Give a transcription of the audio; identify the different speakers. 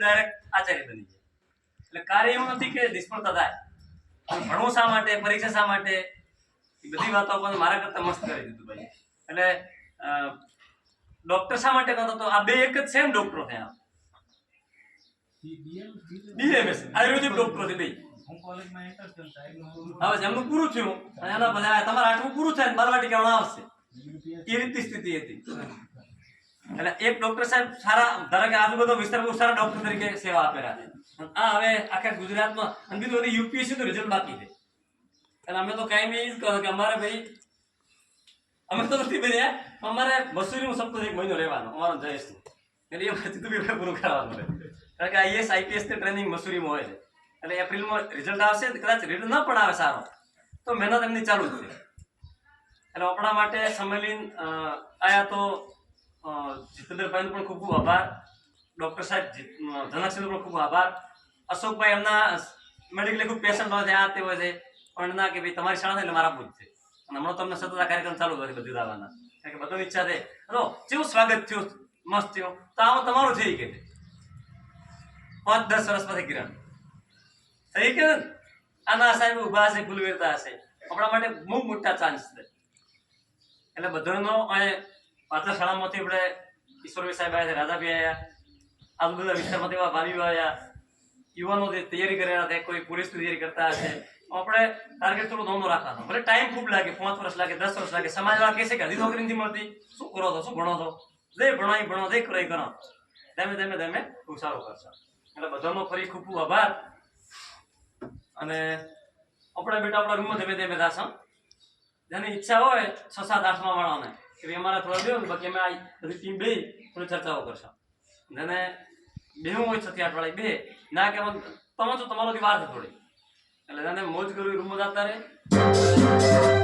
Speaker 1: Direct Acharya બની જાય એટલે કાર્ય એવું નથી કે નિષ્ફળતા થાય. ભણવું શા માટે, પરીક્ષા શા માટે? એ બધી વાતો પણ મારા કરતા મસ્ત કરી દીધું ભાઈ. એટલે ડોક્ટર શા માટે કરતો તો આ બે એક જ સેમ ડોક્ટરો થયા બીએમએસ આયુર્વેદિક ડોક્ટરો છે
Speaker 2: સાહેબનું
Speaker 1: હવે એમનું પૂરું થયું. અને એના બધા તમારે આટલું પૂરું થાય બારવાટી કેવડા આવશે. એ રીતની સ્થિતિ હતી. એટલે એક ડોક્ટર સાહેબ સારા ધારો કે આજુબાજુ વિસ્તાર બહુ સારા ડોક્ટર તરીકે સેવા આપેલા છે. આ હવે આખા ગુજરાતમાં અને બીજું બધી યુપીએસસી નું રિઝલ્ટ બાકી છે. અને અમે તો બી જ કહો કે અમારે ભાઈ અમે તો નથી બન્યા અમારે મસૂરીનું સપ્તાહ એક મહિનો રહેવાનો અમારો જયેશ એટલે એ પછી તું બી પૂરું કરવાનું રહે કારણ કે આઈએસ આઈપીએસની ટ્રેનિંગ મસૂરીમાં હોય છે. એટલે એપ્રિલમાં રિઝલ્ટ આવશે કદાચ રિઝલ્ટ ન પણ આવે સારો તો મહેનત એમની ચાલુ જ છે. એટલે આપણા માટે સંમેલન અ, આયા તો જીતેન્દ્રભાઈનો પણ ખૂબ ખૂબ આભાર. ડૉક્ટર સાહેબ ધનકસિંહનો પણ ખૂબ આભાર. અશોકભાઈ એમના મેડિકલી ખૂબ પેશન્ટ હોય છે, આ તે હોય છે પણ ના કે ભાઈ તમારી શાળા એટલે મારા પૂજ છે. અને હમણાં તમને સતત આ કાર્યક્રમ ચાલુ થશે બધી દાવાના કારણ કે બધાની ઈચ્છા છે. હલો, કેવું સ્વાગત થયું? મસ્ત થયું. તો આવો તમારું થઈ ગયું પાંચ, દસ વર્ષ પછી કિરણ. થઈ ગયો? આના સાહેબ ઊભા હશે ફૂલવેરતા હશે. આપણા માટે બહુ મોટા ચાન્સ છે. એટલે બધાનો અહીં પાછળ શાળામાંથી આપણે કિશોરભાઈ સાહેબ આવ્યા રાધાભાઈ આવ્યા આજુબાજુ વિસ્તારમાંથી એવા ભાઈઓ આવ્યા. યુવાનો જે તૈયારી કરી રહ્યા છે, કોઈ પોલીસની તૈયારી કરતા હશે. આપણે ટાર્ગેટ થોડું નાનું રાખવાનો. ભલે ટાઈમ ખૂબ લાગે, પાંચ વર્ષ લાગે, દસ વર્ષ લાગે સમાજવાળા કહેશે કે હજી નોકરી નથી મળતી. શું કરો છો, શું ભણો છો? જે ભણો એ ભણો, જે કરો કરો. ધીમે ધીમે ધીમે ખૂબ સારું કરશો. એટલે બધાનો ફરી ખૂબ ખૂબ આભાર. અને આપણે બેટા, આપણા રૂમમાં ધીમે ધીમે દાસ જેની ઈચ્છા હોય, છ સાત આઠમા વાળાને. કે ભાઈ અમારે થોડા દેવું બાકી અમે આ ટીમ બે થોડી ચર્ચાઓ કરશો. જેને બેહું હોય છથી અઠવાડિયે બે. ના કે તમે તો તમારોથી વાર છે થોડી. એટલે જેને મોજ કરવી, રૂમમાં જતા રહે.